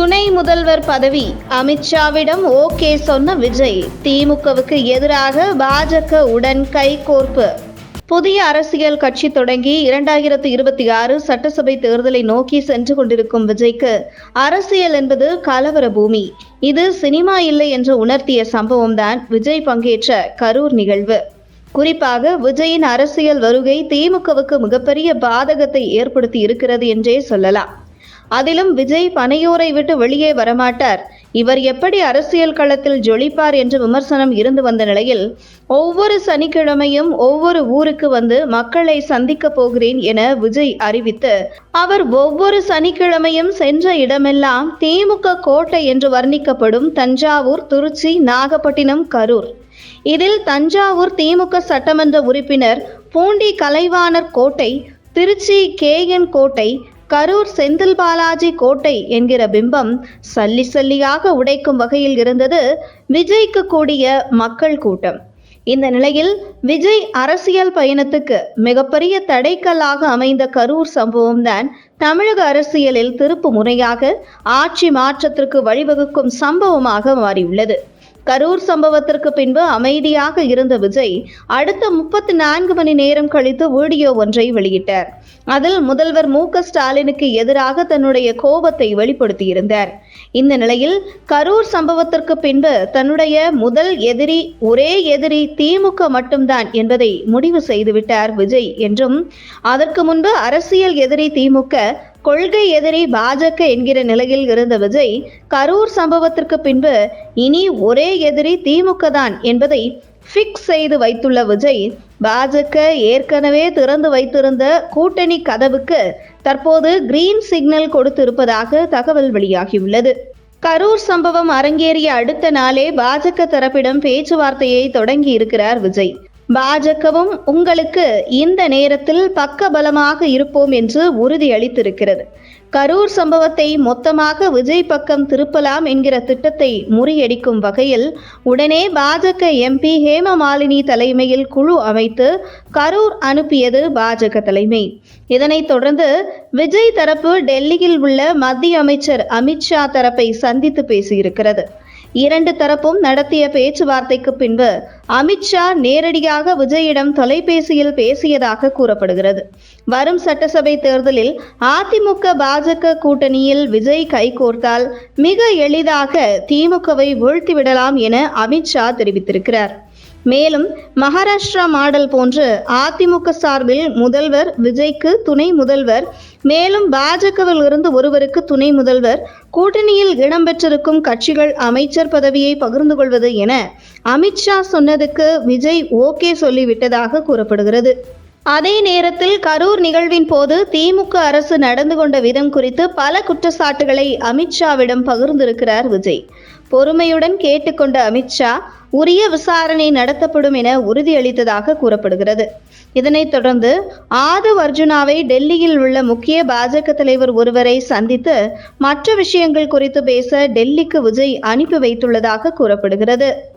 துணை முதல்வர் பதவி அமித்ஷாவிடம் ஓகே சொன்ன விஜய் திமுகவுக்கு எதிராக பாஜக உடன் கைகோர்ப்பு. புதிய அரசியல் கட்சி தொடங்கி இரண்டாயிரத்து இருபத்தி ஆறு சட்டசபை தேர்தலை நோக்கி சென்று கொண்டிருக்கும் விஜய்க்கு அரசியல் என்பது கலவர பூமி. இது சினிமா இல்லை என்று உணர்த்திய சம்பவம்தான் விஜய் பங்கேற்ற கரூர் நிகழ்வு. குறிப்பாக விஜயின் அரசியல் வருகை திமுகவுக்கு மிகப்பெரிய பாதகத்தை ஏற்படுத்தி இருக்கிறது என்றே சொல்லலாம். அதிலும் விஜய் பனையூரை விட்டு வெளியே வரமாட்டார். இவர் எப்படி அரசியல் களத்தில் ஜொலிப்பார் என்று விமர்சனம் இருந்து வந்த நிலையில் ஒவ்வொரு சனிக்கிழமையும் ஒவ்வொரு ஊருக்கு வந்து மக்களை சந்திக்க போகிறேன் என விஜய் அறிவித்து அவர் ஒவ்வொரு சனிக்கிழமையும் சென்ற இடமெல்லாம் திமுக கோட்டை என்று வர்ணிக்கப்படும் தஞ்சாவூர் திருச்சி நாகப்பட்டினம் கரூர். இதில் தஞ்சாவூர் திமுக சட்டமன்ற உறுப்பினர் பூண்டி கலைவாணர் கோட்டை திருச்சி கேஎன் கோட்டை கரூர் செந்தில் பாலாஜி கோட்டை என்கிற பிம்பம் சல்லி சல்லியாக உடைக்கும் வகையில் இருந்தது விஜய்க்கு கூடிய மக்கள் கூட்டம். இந்த நிலையில் விஜய் அரசியல் பயணத்துக்கு மிகப்பெரிய தடைக்கல்லாக அமைந்த கரூர் சம்பவம்தான் தமிழக அரசியலில் திருப்பு முறையாக ஆட்சி மாற்றத்திற்கு வழிவகுக்கும் சம்பவமாக மாறியுள்ளது. கரூர் சம்பவத்திற்கு பின்பு அமைதியாக இருந்த விஜய் அடுத்த முப்பத்தி நான்கு மணி நேரம் கழித்து வீடியோ ஒன்றை வெளியிட்டார். அதில் முதல்வர் மு க ஸ்டாலினுக்கு எதிராக தன்னுடைய கோபத்தை வெளிப்படுத்தியிருந்தார். இந்த நிலையில் கரூர் சம்பவத்திற்கு பின்பு தன்னுடைய முதல் எதிரி ஒரே எதிரி திமுக மட்டும்தான் என்பதை முடிவு செய்துவிட்டார் விஜய் என்றும் அதற்கு முன்பு அரசியல் எதிரி திமுக கொள்கை எதிரி பாஜக என்கிற நிலையில் இருந்த விஜய் கரூர் சம்பவத்திற்கு பின்பு இனி ஒரே எதிரி திமுக தான் என்பதை ஃபிக்ஸ் செய்து வைத்துள்ள விஜய் பாஜக ஏற்கனவே திறந்து வைத்திருந்த கூட்டணி கதவுக்கு தற்போது கிரீன் சிக்னல் கொடுத்திருப்பதாக தகவல் வெளியாகியுள்ளது. கரூர் சம்பவம் அரங்கேறிய அடுத்த நாளே பாஜக தரப்பிடம் பேச்சுவார்த்தையை தொடங்கி இருக்கிறார் விஜய். பாஜகவும் உங்களுக்கு இந்த நேரத்தில் பக்கபலமாக இருப்போம் என்று உறுதியளித்திருக்கிறது. கரூர் சம்பவத்தை மொத்தமாக விஜய் பக்கம் திருப்பலாம் என்கிற திட்டத்தை முறியடிக்கும் வகையில் உடனே பாஜக எம்பி ஹேமமாலினி தலைமையில் குழு அமைத்து கரூர் அனுப்பியது பாஜக தலைமை. இதனைத் தொடர்ந்து விஜய் தரப்பு டெல்லியில் உள்ள மத்திய அமைச்சர் அமித்ஷா தரப்பை சந்தித்து பேசியிருக்கிறது. இரண்டு தரப்பும் நடத்திய பேச்சுவார்த்தைக்கு பின்பு அமித்ஷா நேரடியாக விஜயிடம் தொலைபேசியில் பேசியதாக கூறப்படுகிறது. வரும் சட்டசபை தேர்தலில் அதிமுக பாஜக கூட்டணியில் விஜய் கைகோர்த்தால் மிக எளிதாக திமுகவை வீழ்த்திவிடலாம் என அமித்ஷா தெரிவித்திருக்கிறார். மேலும் மகாராஷ்டிரா மாடல் போன்று அதிமுக சார்பில் முதல்வர் விஜய்க்கு துணை முதல்வர் மேலும் பாஜகவில் இருந்து ஒருவருக்கு துணை முதல்வர் கூட்டணியில் இடம்பெற்றிருக்கும் கட்சிகள் அமைச்சர் பதவியை பகிர்ந்து கொள்வது என அமித்ஷா சொன்னதுக்கு விஜய் ஓகே சொல்லிவிட்டதாக கூறப்படுகிறது. அதே நேரத்தில் கரூர் நிகழ்வின் போது திமுக அரசு நடந்து கொண்ட விதம் குறித்து பல குற்றச்சாட்டுகளை அமித்ஷாவிடம் பகிர்ந்திருக்கிறார் விஜய். பொறுமையுடன் கேட்டுக்கொண்ட அமித்ஷா உரிய விசாரணை நடத்தப்படும் என உறுதியளித்ததாக கூறப்படுகிறது. இதனைத் தொடர்ந்து ஆதவ் அர்ஜுனாவை டெல்லியில் உள்ள முக்கிய பாஜக தலைவர் ஒருவரை சந்தித்து மற்ற விஷயங்கள் குறித்து பேச டெல்லிக்கு விஜய் அனுப்பி வைத்துள்ளதாக கூறப்படுகிறது.